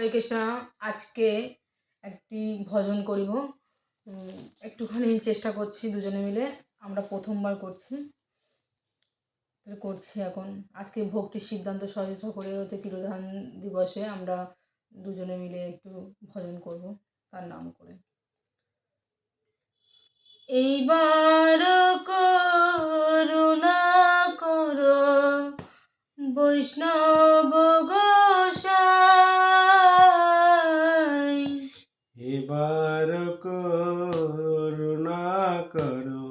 হরে কৃষ্ণ, আজকে একটি ভজন করিব। একটুখানি চেষ্টা করছি দুজনে মিলে। আমরা প্রথমবার করছি। করছি এখন। আজকে ভক্তির সিদ্ধান্ত সহযোগিতা করে হতে তিরোধান দিবসে আমরা দুজনে মিলে একটু ভজন করব। তার নাম করে। এইবার করুণা করো, বৈষ্ণব এবার করুণা করো।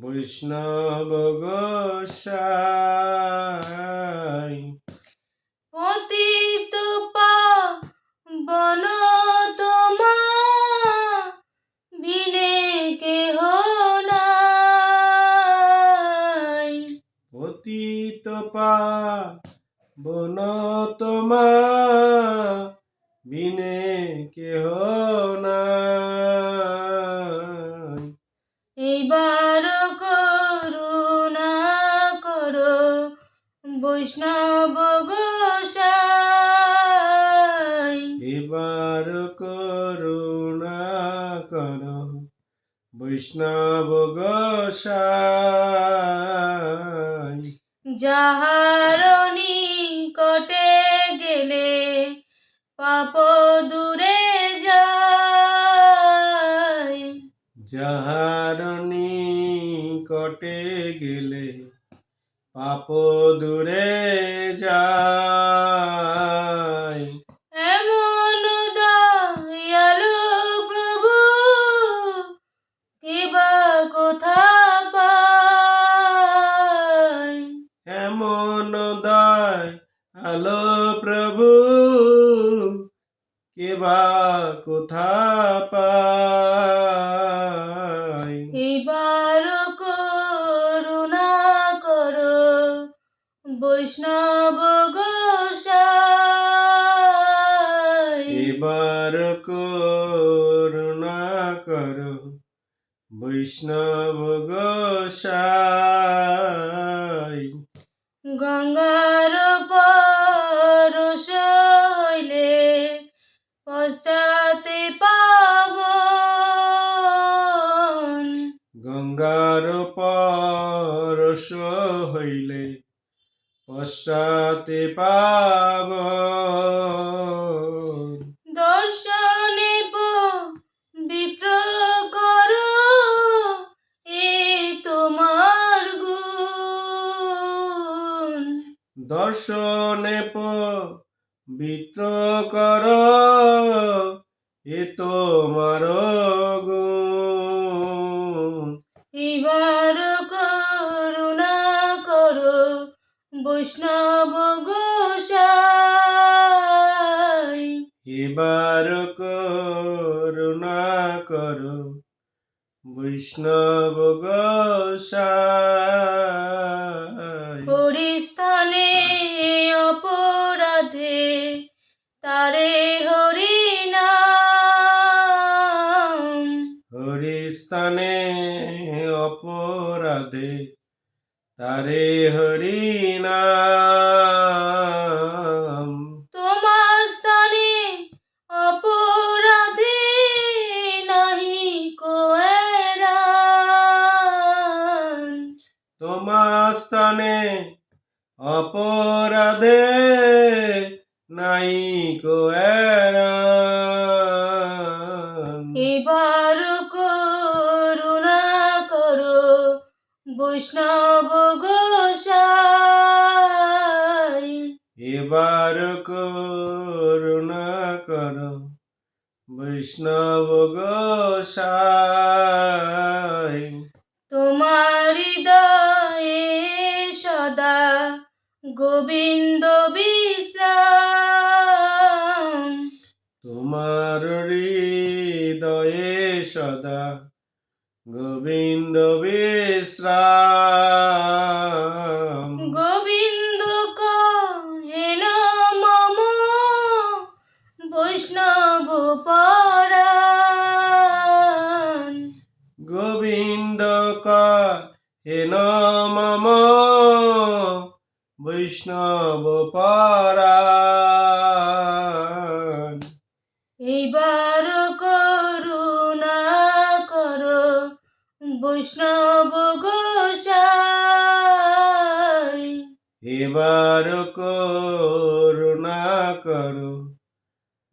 বৈষ্ণব গোসাই। পতিত বন তোমা বিনে কেহ নাই। পতিত পা বন তোমা। কেহ নাই। এইবার করুণা করো বৈষ্ণব গোসাই। এবার করুণা করো বৈষ্ণব গোসাই। যাহার নিকটে গেলে পাপ দূরে যাহার নিকটে গেলে পাপ দূরে যায়। এমন দয়ালু প্রভু কিবা কোথা পায়? এমন দয় আলো প্রভু কেবা কোথা করুণা করো। বৈষ্ণব গোসাই। এবার করুণা করো। বৈষ্ণব গোসাই। হইলে পশ্চাতে পাব। দর্শনে বিপ্র করো এ তোমার গুণ। দর্শনে পবিত্র কর এ তোমার বৈষ্ণব গোসাই। এবার করুণা করো বৈষ্ণব গোসাই। হরিস্থানে তারে হরি নাম। তোমার স্থানে অপরাধে নাহি কোয়েরান। তোমার স্থানে অপরাধে নাই কোয়েরান। এবার করুণা করো বৈষ্ণব বৈষ্ণব গোসাই। তোমার হৃদয়ে সদা গোবিন্দ বিশ্রাম। তোমার হৃদয়ে সদা গোবিন্দ বিশ্রাম। বৈষ্ণব পরা এইবার করুণা করো বৈষ্ণব গোসাই। এবার করুণা করো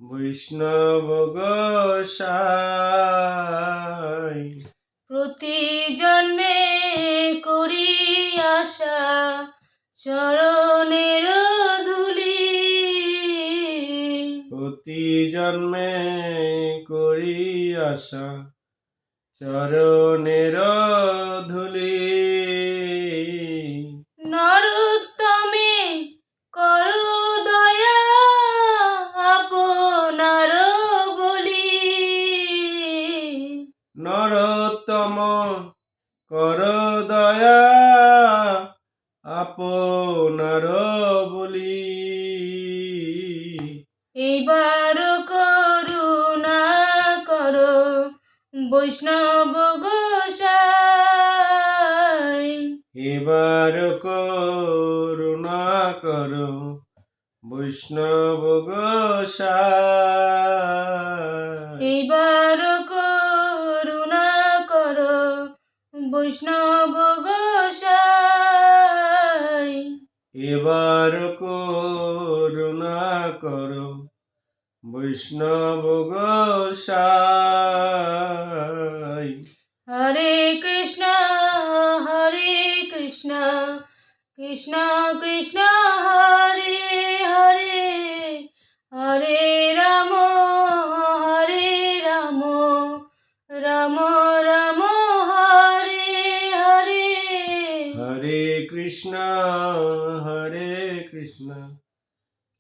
বৈষ্ণব গোসাই। প্রতি জন্মে করি আশা চরণের জন্মে করি আশা চরণের ধুলি। নরোত্তমে করো দয়া আপনার বলি। নরোত্তম কর দয়া আপনার বৈষ্ণব গোসাই। এবার করুণা করো বৈষ্ণব গোসাই। এইবার করুণা করো বৈষ্ণব গোসাই। এবার করুণা করো বৈষ্ণব গোসাই। হরে কৃষ্ণ হরে কৃষ্ণ কৃষ্ণ কৃষ্ণ হরে হরে হরে রাম হরে রাম রাম রাম হরে হরে। হরে কৃষ্ণ হরে কৃষ্ণ।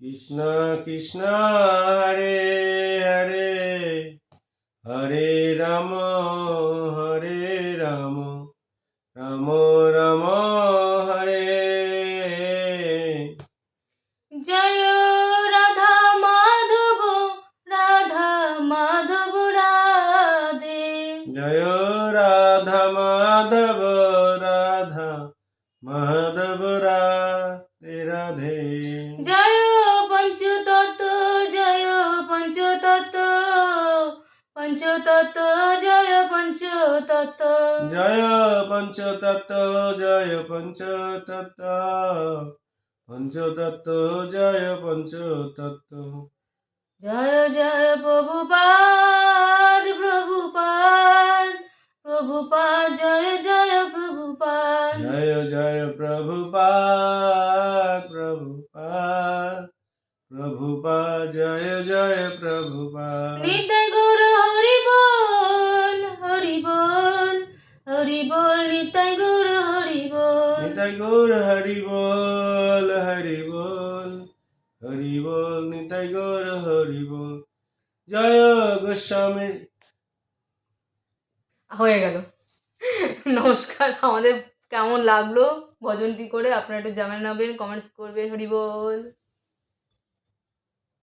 কৃষ্ণ কৃষ্ণ হরে হরে হরে রাম হরে রাম রাম রাম হরে। জয় রাধা মাধব রাধা মাধব রাধে। জয় রাধা মাধব রাধা মাধব রাধে রাধে। জয় পঞ্চতত্ত্ব জয় পঞ্চতত্ত্ব জয় পঞ্চতত্ত্ব জয় পঞ্চতত্ত্ব পঞ্চতত্ত্ব জয় পঞ্চতত্ত্ব জয় জয় প্রভুপাদ প্রভুপাদ প্রভুপাদ জয় জয় প্রভুপাদ। জয় জয় প্রভুপাদ প্রভুপাদ প্রভুপাদ জয় জয় প্রভুপাদ। নিতাই গৌর বল নিতাই গৌর হরি বল। নিতাই গৌর হরি বল হরি বল। হরি বল নিতাই গৌর হরি বল। জয় গোস্বামী। হয়ে গেল। নমস্কার আমাদের কেমন লাগল? ভজনটি করে? আপনারা একটু জানাবেন কমেন্টস করবেন হরি বল।